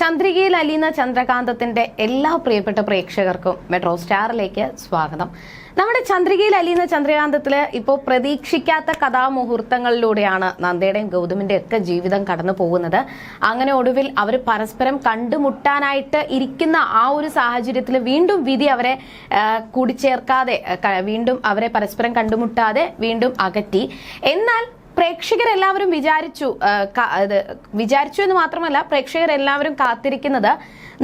ചന്ദ്രികയിൽ അലിയുന്ന ചന്ദ്രകാന്തത്തിന്റെ എല്ലാ പ്രിയപ്പെട്ട പ്രേക്ഷകർക്കും മെട്രോ സ്റ്റാറിലേക്ക് സ്വാഗതം. നമ്മുടെ ചന്ദ്രികയിൽ അലിയുന്ന ചന്ദ്രകാന്തത്തിൽ ഇപ്പോൾ പ്രതീക്ഷിക്കാത്ത കഥാമുഹൂർത്തങ്ങളിലൂടെയാണ് നന്ദയുടെയും ഗൗതമിന്റെ ഒക്കെ ജീവിതം കടന്നു പോകുന്നത്. അങ്ങനെ ഒടുവിൽ അവർ പരസ്പരം കണ്ടുമുട്ടാനായിട്ട് ഇരിക്കുന്ന ആ ഒരു സാഹചര്യത്തിൽ വീണ്ടും വിധി അവരെ കൂടിച്ചേർക്കാതെ വീണ്ടും അവരെ പരസ്പരം കണ്ടുമുട്ടാതെ വീണ്ടും അകറ്റി. എന്നാൽ പ്രേക്ഷകരെല്ലാവരും വിചാരിച്ചു വിചാരിച്ചു എന്ന് മാത്രമല്ല പ്രേക്ഷകരെല്ലാവരും കാത്തിരിക്കുന്നത്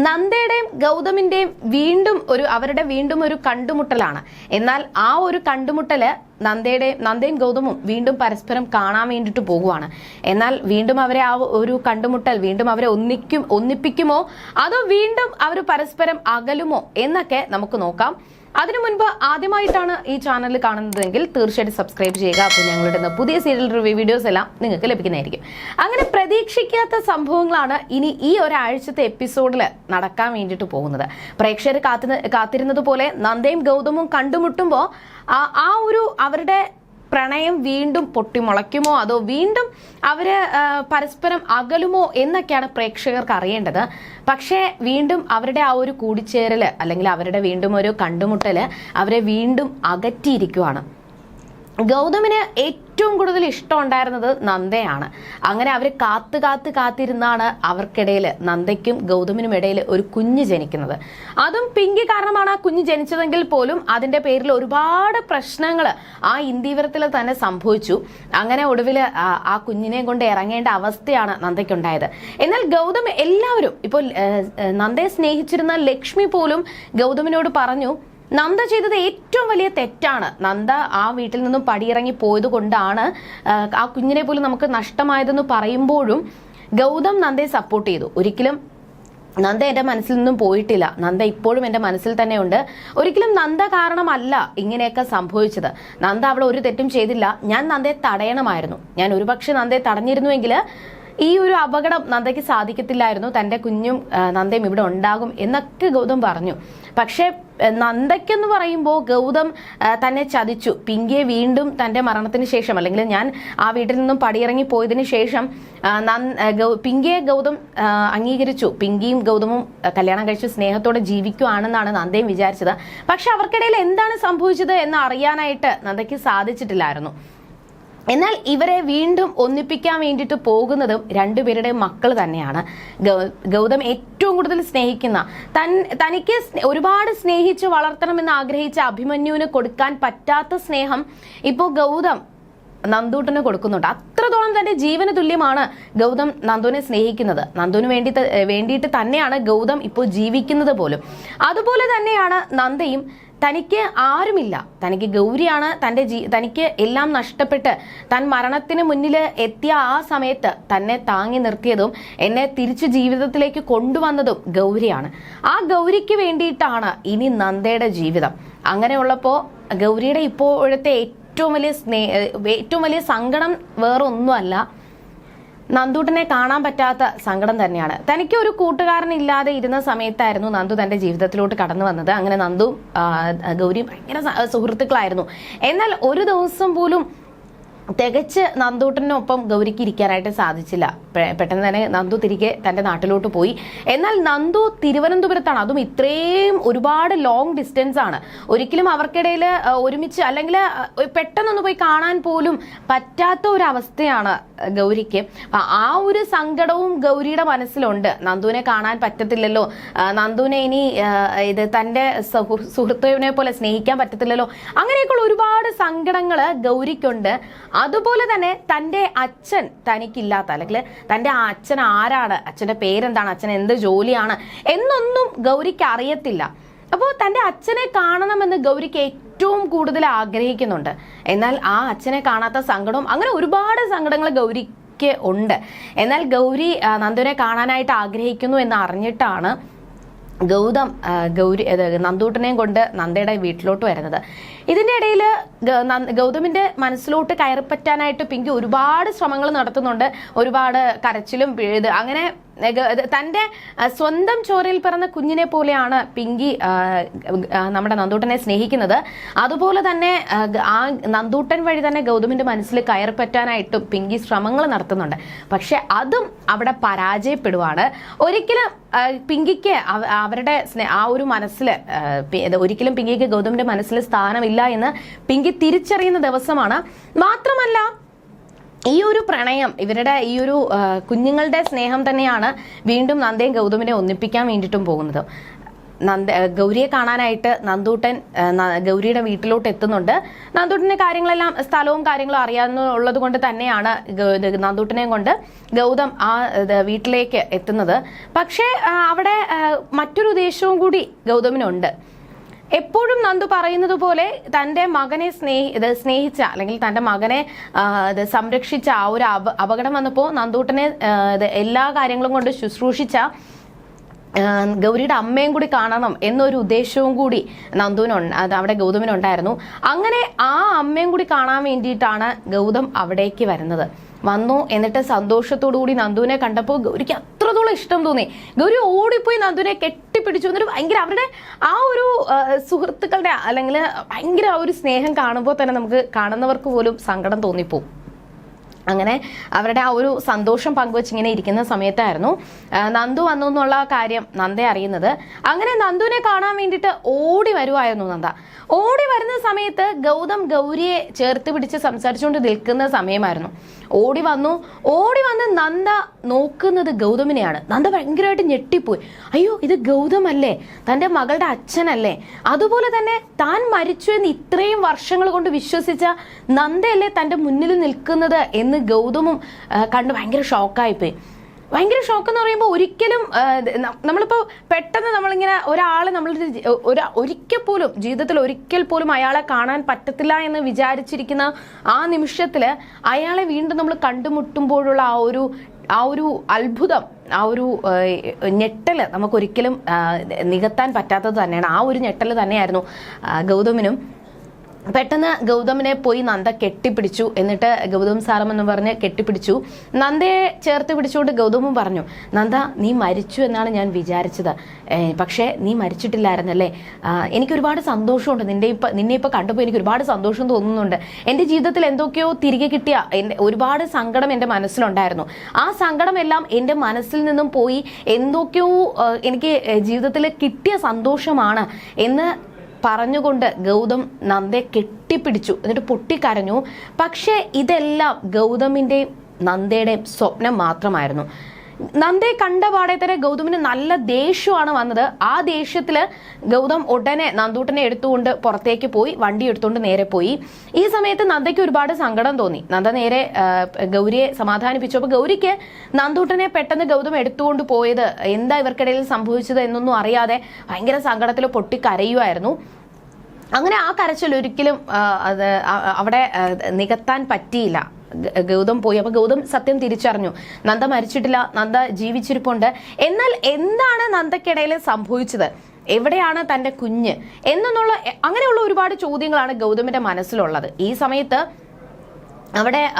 നന്ദയുടെയും ഗൗതമിന്റെയും വീണ്ടും ഒരു അവരുടെ വീണ്ടും ഒരു കണ്ടുമുട്ടലാണ്. എന്നാൽ ആ ഒരു കണ്ടുമുട്ടൽ നന്ദയുടെ നന്ദയും ഗൗതമും വീണ്ടും പരസ്പരം കാണാൻ വേണ്ടിയിട്ട് പോകുവാണ്. എന്നാൽ വീണ്ടും അവരെ ആ ഒരു കണ്ടുമുട്ടൽ വീണ്ടും അവരെ ഒന്നിക്കും ഒന്നിപ്പിക്കുമോ? അതോ വീണ്ടും അവർ പരസ്പരം അകലുമോ? എന്നൊക്കെ നമുക്ക് നോക്കാം. അതിനു മുൻപ് ആദ്യമായിട്ടാണ് ഈ ചാനൽ കാണുന്നതെങ്കിൽ തീർച്ചയായിട്ടും സബ്സ്ക്രൈബ് ചെയ്യുക. അപ്പോൾ ഞങ്ങളുടെ പുതിയ സീരിയൽ റിവ്യൂ വീഡിയോസ് എല്ലാം നിങ്ങൾക്ക് ലഭിക്കുന്നതായിരിക്കും. അങ്ങനെ പ്രതീക്ഷിക്കാത്ത സംഭവങ്ങളാണ് ഇനി ഈ ഒരാഴ്ചത്തെ എപ്പിസോഡിൽ നടക്കാൻ വേണ്ടിയിട്ട് പോകുന്നത്. പ്രേക്ഷകർ കാത്തു കാത്തിരുന്നത് പോലെ നന്ദയും ഗൗതമും കണ്ടുമുട്ടുമ്പോൾ ആ ഒരു അവരുടെ പ്രണയം വീണ്ടും പൊട്ടിമുളയ്ക്കുമോ? അതോ വീണ്ടും അവർ പരസ്പരം അകലുമോ എന്നൊക്കെയാണ് പ്രേക്ഷകർക്ക് അറിയേണ്ടത്. പക്ഷേ വീണ്ടും അവരുടെ ആ ഒരു കൂടിച്ചേരൽ അല്ലെങ്കിൽ അവരുടെ വീണ്ടും ഒരു കണ്ടുമുട്ടൽ അവരെ വീണ്ടും അകറ്റിയിരിക്കുവാണ്. ഗൗതമിന് ഏറ്റവും കൂടുതൽ ഇഷ്ടം ഉണ്ടായിരുന്നത് നന്ദയാണ്. അങ്ങനെ അവർ കാത്ത് കാത്ത് കാത്തിരുന്നാണ് അവർക്കിടയിൽ നന്ദയ്ക്കും ഗൗതമിനും ഇടയിൽ ഒരു കുഞ്ഞ് ജനിക്കുന്നത്. അതും പിങ്കി കാരണമാണ് ആ കുഞ്ഞ് ജനിച്ചതെങ്കിൽ പോലും അതിന്റെ പേരിൽ ഒരുപാട് പ്രശ്നങ്ങൾ ആ ഇന്ദീവരത്തിൽ തന്നെ സംഭവിച്ചു. അങ്ങനെ ഒടുവിൽ ആ കുഞ്ഞിനെ കൊണ്ട് ഇറങ്ങേണ്ട അവസ്ഥയാണ് നന്ദയ്ക്കുണ്ടായത്. എന്നാൽ ഗൗതം എല്ലാവരും ഇപ്പോൾ നന്ദയെ സ്നേഹിച്ചിരുന്ന ലക്ഷ്മി പോലും ഗൗതമിനോട് പറഞ്ഞു നന്ദ ചെയ്തത് ഏറ്റവും വലിയ തെറ്റാണ്. നന്ദ ആ വീട്ടിൽ നിന്നും പടിയിറങ്ങി പോയത് കൊണ്ടാണ് ആ, കുഞ്ഞിനെ പോലും നമുക്ക് നഷ്ടമായതെന്ന് പറയുമ്പോഴും ഗൗതം നന്ദയെ സപ്പോർട്ട് ചെയ്തു. ഒരിക്കലും നന്ദ എന്റെ മനസ്സിൽ നിന്നും പോയിട്ടില്ല. നന്ദ ഇപ്പോഴും എന്റെ മനസ്സിൽ തന്നെയുണ്ട്. ഒരിക്കലും നന്ദ കാരണമല്ല ഇങ്ങനെയൊക്കെ സംഭവിച്ചത്. നന്ദ അവിടെ ഒരു തെറ്റും ചെയ്തില്ല. ഞാൻ നന്ദയെ തടയണമായിരുന്നു. ഞാൻ ഒരുപക്ഷെ നന്ദയെ തടഞ്ഞിരുന്നുവെങ്കിൽ ഈ ഒരു അപകടം നന്ദയ്ക്ക് സാധിക്കത്തില്ലായിരുന്നു. തന്റെ കുഞ്ഞും നന്ദയും ഇവിടെ ഉണ്ടാകും എന്നൊക്കെ ഗൗതം പറഞ്ഞു. പക്ഷേ നന്ദയ്ക്കെന്ന് പറയുമ്പോൾ ഗൗതം തന്നെ ചതിച്ചു. പിങ്കിയെ വീണ്ടും തന്റെ മരണത്തിന് ശേഷം അല്ലെങ്കിൽ ഞാൻ ആ വീട്ടിൽ നിന്നും പടിയിറങ്ങി പോയതിന് ശേഷം പിങ്കിയെ ഗൗതം അംഗീകരിച്ചു. പിങ്കിയും ഗൗതമും കല്യാണം കഴിച്ച് സ്നേഹത്തോടെ ജീവിക്കുവാണെന്നാണ് നന്ദയും വിചാരിച്ചത്. പക്ഷെ അവർക്കിടയിൽ എന്താണ് സംഭവിച്ചത് എന്ന് അറിയാനായിട്ട് നന്ദയ്ക്ക് സാധിച്ചിട്ടില്ലായിരുന്നു. എന്നാൽ ഇവരെ വീണ്ടും ഒന്നിപ്പിക്കാൻ വേണ്ടിയിട്ട് പോകുന്നതും രണ്ടുപേരുടെ മക്കൾ തന്നെയാണ്. ഗൗതം ഏറ്റവും കൂടുതൽ സ്നേഹിക്കുന്ന തൻ തനിക്ക് ഒരുപാട് സ്നേഹിച്ച് വളർത്തണമെന്ന് ആഗ്രഹിച്ച അഭിമന്യുവിന് കൊടുക്കാൻ പറ്റാത്ത സ്നേഹം ഇപ്പോൾ ഗൗതം നന്ദൂട്ടന് കൊടുക്കുന്നുണ്ട്. അത്രത്തോളം തന്റെ ജീവന് തുല്യമാണ് ഗൗതം നന്ദുവിനെ സ്നേഹിക്കുന്നത്. നന്ദുവിന് വേണ്ടി വേണ്ടിയിട്ട് തന്നെയാണ് ഗൗതം ഇപ്പോൾ ജീവിക്കുന്നത് പോലും. അതുപോലെ തന്നെയാണ് നന്ദയും തനിക്ക് ആരുമില്ല. തനിക്ക് ഗൗരിയാണ് തന്റെ ജീ തനിക്ക് എല്ലാം നഷ്ടപ്പെട്ട് തൻ മരണത്തിന് മുന്നിൽ എത്തിയ ആ സമയത്ത് തന്നെ താങ്ങി നിർത്തിയതും എന്നെ തിരിച്ചു ജീവിതത്തിലേക്ക് കൊണ്ടുവന്നതും ഗൗരിയാണ്. ആ ഗൗരിക്ക് വേണ്ടിയിട്ടാണ് ഇനി നന്ദയുടെ ജീവിതം. അങ്ങനെയുള്ളപ്പോൾ ഗൗരിയുടെ ഇപ്പോഴത്തെ ഏറ്റവും വലിയ സ്നേ ഏറ്റവും വലിയ സങ്കടം വേറൊന്നുമല്ല. നന്ദൂട്ടനെ കാണാൻ പറ്റാത്ത സങ്കടം തന്നെയാണ്. തനിക്ക് ഒരു കൂട്ടുകാരനില്ലാതെ ഇരുന്ന സമയത്തായിരുന്നു നന്ദു തന്റെ ജീവിതത്തിലോട്ട് കടന്നു വന്നത്. അങ്ങനെ നന്ദു ഗൗരി ഭയങ്കര സുഹൃത്തുക്കളായിരുന്നു. എന്നാൽ ഒരു ദിവസം പോലും തികച്ച് നന്ദൂട്ടനൊപ്പം ഗൗരിക്ക് ഇരിക്കാനായിട്ട് സാധിച്ചില്ല. പെട്ടെന്ന് തന്നെ നന്ദു തിരികെ തന്റെ നാട്ടിലോട്ട് പോയി. എന്നാൽ നന്ദു തിരുവനന്തപുരത്താണ്. അതും ഇത്രയും ഒരുപാട് ലോങ് ഡിസ്റ്റൻസ് ആണ്. ഒരിക്കലും അവർക്കിടയിൽ ഒരുമിച്ച് അല്ലെങ്കിൽ പെട്ടെന്നൊന്ന് പോയി കാണാൻ പോലും പറ്റാത്ത ഒരു അവസ്ഥയാണ് ഗൗരിക്ക്. ആ ഒരു സങ്കടവും ഗൗരിയുടെ മനസ്സിലുണ്ട്. നന്ദുവിനെ കാണാൻ പറ്റത്തില്ലല്ലോ. നന്ദുവിനെ ഇനി ഇത് തന്റെ സുഹൃത്തുവിനെ പോലെ സ്നേഹിക്കാൻ പറ്റത്തില്ലല്ലോ. അങ്ങനെയൊക്കെയുള്ള ഒരുപാട് സങ്കടങ്ങൾ ഗൗരിക്കുണ്ട്. അതുപോലെ തന്നെ തന്റെ അച്ഛൻ തനിക്കില്ലാത്ത അല്ലെങ്കിൽ തന്റെ അച്ഛൻ ആരാണ് അച്ഛന്റെ പേരെന്താണ് അച്ഛൻ എന്ത് ജോലിയാണ് എന്നൊന്നും ഗൗരിക്ക് അറിയത്തില്ല. അപ്പോൾ തന്റെ അച്ഛനെ കാണണമെന്ന് ഗൗരിക്ക് ഏറ്റവും കൂടുതൽ ആഗ്രഹിക്കുന്നുണ്ട്. എന്നാൽ ആ അച്ഛനെ കാണാത്ത സങ്കടവും അങ്ങനെ ഒരുപാട് സങ്കടങ്ങൾ ഗൗരിക്ക് ഉണ്ട്. എന്നാൽ ഗൗരി നന്ദുവിനെ കാണാനായിട്ട് ആഗ്രഹിക്കുന്നു എന്ന് അറിഞ്ഞിട്ടാണ് ഗൗതം ഗൗരി നന്ദൂട്ടനെയും കൊണ്ട് നന്ദയുടെ വീട്ടിലോട്ട് വരുന്നത്. ഇതിന്റെ ഇടയിൽ ഗൗതമിന്റെ മനസ്സിലോട്ട് കയറിപ്പറ്റാനായിട്ട് പിങ്കി ഒരുപാട് ശ്രമങ്ങൾ നടത്തുന്നുണ്ട്. ഒരുപാട് കരച്ചിലും പിഴുത് അങ്ങനെ തന്റെ സ്വന്തം ചോരയിൽ പിറന്ന കുഞ്ഞിനെ പോലെയാണ് പിങ്കി നമ്മുടെ നന്ദൂട്ടനെ സ്നേഹിക്കുന്നത്. അതുപോലെ തന്നെ ആ, നന്ദൂട്ടൻ വഴി തന്നെ ഗൗതമിന്റെ മനസ്സിൽ കയറിപ്പറ്റാനായിട്ടും പിങ്കി ശ്രമങ്ങൾ നടത്തുന്നുണ്ട്. പക്ഷെ അതും അവിടെ പരാജയപ്പെടുവാണ്. ഒരിക്കലും പിങ്കിക്ക് അവരുടെ ആ ഒരു മനസ്സിൽ ഒരിക്കലും പിങ്കിക്ക് ഗൗതമിന്റെ മനസ്സിൽ സ്ഥാനമില്ല എന്ന് പിങ്കി തിരിച്ചറിയുന്ന ദിവസമാണ്. മാത്രമല്ല ഈ ഒരു പ്രണയം ഇവരുടെ ഈ ഒരു കുഞ്ഞുങ്ങളുടെ സ്നേഹം തന്നെയാണ് വീണ്ടും നന്ദയും ഗൗതമിനെ ഒന്നിപ്പിക്കാൻ വേണ്ടിയിട്ടും പോകുന്നത്. നന്ദ ഗൗരിയെ കാണാനായിട്ട് നന്ദൂട്ടൻ ഗൗരിയുടെ വീട്ടിലോട്ട് എത്തുന്നുണ്ട്. നന്ദൂട്ടന്റെ കാര്യങ്ങളെല്ലാം സ്ഥലവും കാര്യങ്ങളും അറിയാവുന്നുള്ളത് കൊണ്ട് തന്നെയാണ് നന്ദൂട്ടനെയും കൊണ്ട് ഗൗതം ആ വീട്ടിലേക്ക് എത്തുന്നത്. പക്ഷേ അവിടെ മറ്റൊരു ഉദ്ദേശവും കൂടി ഗൗതമിനുണ്ട്. എപ്പോഴും നന്ദു പറയുന്നത് പോലെ തന്റെ മകനെ സ്നേഹി സ്നേഹിച്ച അല്ലെങ്കിൽ തന്റെ മകനെ ഇത് സംരക്ഷിച്ച ആ ഒരു അപ അപകടം വന്നപ്പോൾ നന്ദൂട്ടനെ എല്ലാ കാര്യങ്ങളും കൊണ്ട് ശുശ്രൂഷിച്ച ഗൗരിയുടെ അമ്മയും കൂടി കാണണം എന്നൊരു ഉദ്ദേശവും കൂടി നന്ദുവിനുണ്ട് അത് അവിടെ ഗൗതമിനുണ്ടായിരുന്നു. അങ്ങനെ ആ അമ്മയും കൂടി കാണാൻ വേണ്ടിയിട്ടാണ് ഗൗതം അവിടേക്ക് വരുന്നത്. വന്നു. എന്നിട്ട് സന്തോഷത്തോടു കൂടി നന്ദുവിനെ കണ്ടപ്പോൾ ഗൗരിക്ക് അത്രത്തോളം ഇഷ്ടം തോന്നി. ഗൗരി ഓടിപ്പോയി നന്ദുവിനെ കെട്ടിപ്പിടിച്ചു. എന്നിട്ട് ഭയങ്കര അവരുടെ ആ ഒരു സുഹൃത്തുക്കളുടെ അല്ലെങ്കിൽ ഭയങ്കര ആ ഒരു സ്നേഹം കാണുമ്പോൾ തന്നെ നമുക്ക് കാണുന്നവർക്ക് പോലും സങ്കടം തോന്നിപ്പോവും. അങ്ങനെ അവരുടെ ആ ഒരു സന്തോഷം പങ്കുവെച്ച് ഇങ്ങനെ ഇരിക്കുന്ന സമയത്തായിരുന്നു നന്ദു വന്നു എന്നുള്ള കാര്യം നന്ദ അറിയുന്നത്. അങ്ങനെ നന്ദുവിനെ കാണാൻ വേണ്ടിയിട്ട് ഓടി വരുമായിരുന്നു നന്ദ. ഓടി വരുന്ന സമയത്ത് ഗൗതം ഗൗരിയെ ചേർത്ത് പിടിച്ച് സംസാരിച്ചുകൊണ്ട് നിൽക്കുന്ന സമയമായിരുന്നു. ഓടി വന്നു. ഓടി വന്ന് നന്ദ നോക്കുന്നത് ഗൗതമിനെയാണ്. നന്ദ ഭയങ്കരമായിട്ട് ഞെട്ടിപ്പോയി. അയ്യോ ഇത് ഗൗതമല്ലേ? തന്റെ മകളുടെ അച്ഛനല്ലേ? അതുപോലെ തന്നെ താൻ മരിച്ചു എന്ന് ഇത്രയും വർഷങ്ങൾ കൊണ്ട് വിശ്വസിച്ച നന്ദയല്ലേ തന്റെ മുന്നിൽ നിൽക്കുന്നത് എന്ന് ഗൗതമും കണ്ട് ഭയങ്കര ഷോക്കായിപ്പോയി ഭയങ്കര ഷോക്ക് എന്ന് പറയുമ്പോൾ ഒരിക്കലും നമ്മളിപ്പോൾ പെട്ടെന്ന് നമ്മളിങ്ങനെ ഒരാളെ നമ്മൾ ഒരു ഒരിക്കൽ പോലും ജീവിതത്തിൽ ഒരിക്കൽ പോലും അയാളെ കാണാൻ പറ്റത്തില്ല എന്ന് വിചാരിച്ചിരിക്കുന്ന ആ നിമിഷത്തിൽ അയാളെ വീണ്ടും നമ്മൾ കണ്ടുമുട്ടുമ്പോഴുള്ള ആ ഒരു ആ ഒരു അത്ഭുതം ആ ഒരു ഞെട്ടൽ നമുക്കൊരിക്കലും നികത്താൻ പറ്റാത്തത് തന്നെയാണ്. ആ ഒരു ഞെട്ടൽ തന്നെയായിരുന്നു ഗൗതമിനും. പെട്ടെന്ന് ഗൗതമിനെ പോയി നന്ദ കെട്ടിപ്പിടിച്ചു. എന്നിട്ട് ഗൗതം സാറം എന്ന് പറഞ്ഞ് കെട്ടിപ്പിടിച്ചു. നന്ദയെ ചേർത്ത് പിടിച്ചുകൊണ്ട് ഗൗതമും പറഞ്ഞു നന്ദ നീ മരിച്ചു എന്നാണ് ഞാൻ വിചാരിച്ചത്. പക്ഷേ നീ മരിച്ചിട്ടില്ലായിരുന്നല്ലേ? എനിക്ക് ഒരുപാട് സന്തോഷമുണ്ട്. നിന്റെ ഇപ്പം നിന്നെ ഇപ്പം കണ്ടപ്പോൾ എനിക്ക് ഒരുപാട് സന്തോഷം തോന്നുന്നുണ്ട്. എന്റെ ജീവിതത്തിൽ എന്തൊക്കെയോ തിരികെ കിട്ടിയ എന്റെ ഒരുപാട് സങ്കടം എന്റെ മനസ്സിലുണ്ടായിരുന്നു. ആ സങ്കടമെല്ലാം എന്റെ മനസ്സിൽ നിന്നും പോയി എന്തൊക്കെയോ എനിക്ക് ജീവിതത്തിൽ കിട്ടിയ സന്തോഷമാണ് എന്ന് പറഞ്ഞുകൊണ്ട് ഗൗതം നന്ദയെ കെട്ടിപ്പിടിച്ചു. എന്നിട്ട് പൊട്ടിക്കരഞ്ഞു. പക്ഷേ ഇതെല്ലാം ഗൗതമിന്റെയും നന്ദയുടെയും സ്വപ്നം മാത്രമായിരുന്നു. നന്ദയെ കണ്ട പാടെ തന്നെ ഗൗതമിന് നല്ല ദേഷ്യമാണ് വന്നത്. ആ ദേഷ്യത്തിൽ ഗൗതം ഉടനെ നന്ദൂട്ടനെ എടുത്തുകൊണ്ട് പുറത്തേക്ക് പോയി വണ്ടി എടുത്തുകൊണ്ട് നേരെ പോയി. ഈ സമയത്ത് നന്ദയ്ക്ക് ഒരുപാട് സങ്കടം തോന്നി. നന്ദ നേരെ ഗൗരിയെ സമാധാനിപ്പിച്ചു. അപ്പോൾ ഗൗരിക്ക് നന്ദൂട്ടനെ പെട്ടെന്ന് ഗൗതം എടുത്തുകൊണ്ട് പോയത് എന്താ ഇവർക്കിടയിൽ സംഭവിച്ചത് എന്നൊന്നും അറിയാതെ ഭയങ്കര സങ്കടത്തിൽ പൊട്ടിക്കരയുമായിരുന്നു അങ്ങനെ ആ കരച്ചിൽ ഒരിക്കലും അത് അവിടെ നികത്താൻ പറ്റിയില്ല. ഗൗതം പോയി. അപ്പൊ ഗൗതം സത്യം തിരിച്ചറിഞ്ഞു. നന്ദ മരിച്ചിട്ടില്ല. നന്ദ ജീവിച്ചിരിപ്പുണ്ട്. എന്നാൽ എന്താണ് നന്ദക്കിടയിൽ സംഭവിച്ചത്? എവിടെയാണ് തന്റെ കുഞ്ഞ്? എന്നുള്ള അങ്ങനെയുള്ള ഒരുപാട് ചോദ്യങ്ങളാണ് ഗൗതമിന്റെ മനസ്സിലുള്ളത്. ഈ സമയത്ത് അവിടെ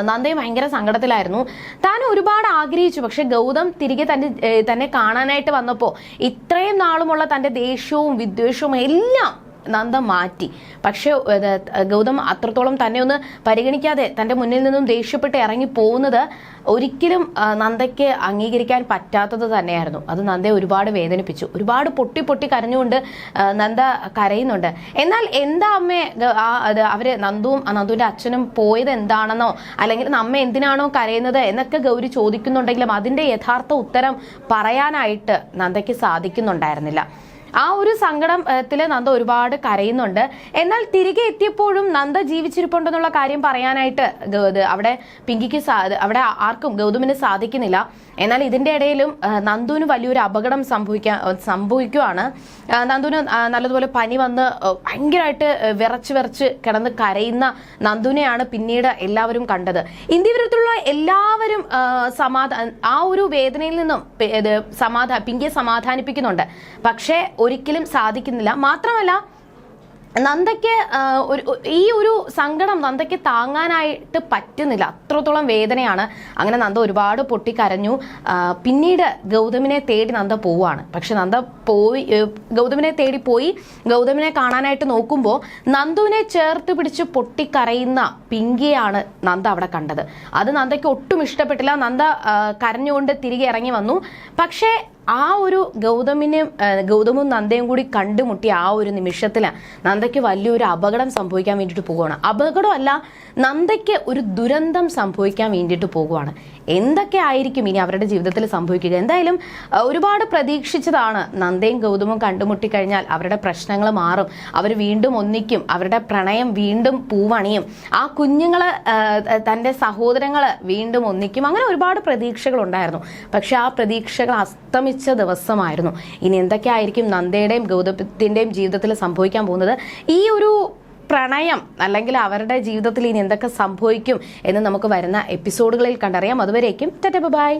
നന്ദയും ഭയങ്കര സങ്കടത്തിലായിരുന്നു. താൻ ഒരുപാട് ആഗ്രഹിച്ചു. പക്ഷെ ഗൗതം തിരികെ തന്നെ തന്നെ കാണാനായിട്ട് വന്നപ്പോൾ ഇത്രയും നാളുമുള്ള തന്റെ ദേഷ്യവും വിദ്വേഷവും എല്ലാം നന്ദ മാറ്റി. പക്ഷേ ഗൗതം അത്രത്തോളം തന്നെ ഒന്ന് പരിഗണിക്കാതെ തന്റെ മുന്നിൽ നിന്നും ദേഷ്യപ്പെട്ട് ഇറങ്ങി പോകുന്നത് ഒരിക്കലും നന്ദയ്ക്ക് അംഗീകരിക്കാൻ പറ്റാത്തത് തന്നെയായിരുന്നു. അത് നന്ദയെ ഒരുപാട് വേദനിപ്പിച്ചു. ഒരുപാട് പൊട്ടി പൊട്ടി കരഞ്ഞുകൊണ്ട് നന്ദ കരയുന്നുണ്ട്. എന്നാൽ എന്താ അമ്മ അവർ നന്ദുവും നന്ദുവിന്റെ അച്ഛനും പോയത് എന്താണെന്നോ അല്ലെങ്കിൽ അമ്മ എന്തിനാണോ കരയുന്നത് എന്നൊക്കെ ഗൗരി ചോദിക്കുന്നുണ്ടെങ്കിലും അതിന്റെ യഥാർത്ഥ ഉത്തരം പറയാനായിട്ട് നന്ദയ്ക്ക് സാധിക്കുന്നുണ്ടായിരുന്നില്ല. ആ ഒരു സങ്കടത്തിൽ നന്ദ ഒരുപാട് കരയുന്നുണ്ട്. എന്നാൽ തിരികെ എത്തിയപ്പോഴും നന്ദ ജീവിച്ചിരിപ്പുണ്ടെന്നുള്ള കാര്യം പറയാനായിട്ട് അവിടെ പിങ്കിക്ക് അവിടെ ആർക്കും ഗൗതമിന് സാധിക്കുന്നില്ല. എന്നാൽ ഇതിന്റെ ഇടയിലും നന്ദുവിന് വലിയൊരു അപകടം സംഭവിക്കാൻ സംഭവിക്കുവാണ്. നന്ദുവിന് നല്ലതുപോലെ പനി വന്ന് ഭയങ്കരമായിട്ട് വിറച്ച് വിറച്ച് കിടന്ന് കരയുന്ന നന്ദുവിനെയാണ് പിന്നീട് എല്ലാവരും കണ്ടത്. ഇന്ത്യവിരുദ്ധമുള്ള എല്ലാവരും സമാധാന ആ ഒരു വേദനയിൽ നിന്നും സമാധാന പിങ്കിയെ സമാധാനിപ്പിക്കുന്നുണ്ട്. പക്ഷേ ഒരിക്കലും സാധിക്കുന്നില്ല. മാത്രമല്ല നന്ദയ്ക്ക് ഒരു ഈ ഒരു സങ്കടം നന്ദയ്ക്ക് താങ്ങാനായിട്ട് പറ്റുന്നില്ല. അത്രത്തോളം വേദനയാണ്. അങ്ങനെ നന്ദ ഒരുപാട് പൊട്ടിക്കരഞ്ഞു. പിന്നീട് ഗൗതമിനെ തേടി നന്ദ പോവാണ് പക്ഷെ നന്ദ പോയി ഗൗതമിനെ തേടി പോയി. ഗൗതമിനെ കാണാനായിട്ട് നോക്കുമ്പോൾ നന്ദുവിനെ ചേർത്ത് പിടിച്ച് പൊട്ടിക്കരയുന്ന പിങ്കിയാണ് നന്ദ അവിടെ കണ്ടത്. അത് നന്ദയ്ക്ക് ഒട്ടും ഇഷ്ടപ്പെട്ടില്ല. നന്ദ കരഞ്ഞുകൊണ്ട് തിരികെ ഇറങ്ങി വന്നു. പക്ഷേ ആ ഒരു ഗൗതമിനെയും ഗൗതമും നന്ദയും കൂടി കണ്ടുമുട്ടിയ ആ ഒരു നിമിഷത്തിൽ നന്ദയ്ക്ക് വലിയൊരു അപകടം സംഭവിക്കാൻ വേണ്ടിയിട്ട് പോവുകയാണ്. അപകടമല്ല നന്ദയ്ക്ക് ഒരു ദുരന്തം സംഭവിക്കാൻ വേണ്ടിയിട്ട് പോകുവാണ് എന്തൊക്കെ ആയിരിക്കും ഇനി അവരുടെ ജീവിതത്തിൽ സംഭവിക്കുക? എന്തായാലും ഒരുപാട് പ്രതീക്ഷിച്ചതാണ് നന്ദയും ഗൗതമും കണ്ടുമുട്ടി കഴിഞ്ഞാൽ അവരുടെ പ്രശ്നങ്ങൾ മാറും. അവർ വീണ്ടും ഒന്നിക്കും അവരുടെ പ്രണയം വീണ്ടും പൂവണിയും. ആ കുഞ്ഞുങ്ങൾ തന്റെ സഹോദരങ്ങൾ വീണ്ടും ഒന്നിക്കും. അങ്ങനെ ഒരുപാട് പ്രതീക്ഷകളുണ്ടായിരുന്നു. പക്ഷെ ആ പ്രതീക്ഷകൾ അസ്തമിച്ച ദിവസമായിരുന്നു. ഇനി എന്തൊക്കെയായിരിക്കും നന്ദയുടെയും ഗൗതമത്തിന്റെയും ജീവിതത്തിൽ സംഭവിക്കാൻ പോകുന്നത്? ഈ ഒരു പ്രണയം അല്ലെങ്കിൽ അവരുടെ ജീവിതത്തിൽ ഇനി എന്തൊക്കെ സംഭവിക്കും എന്ന് നമുക്ക് വരുന്ന എപ്പിസോഡുകളിൽ കണ്ടറിയാം. അതുവരേക്കും ബൈ.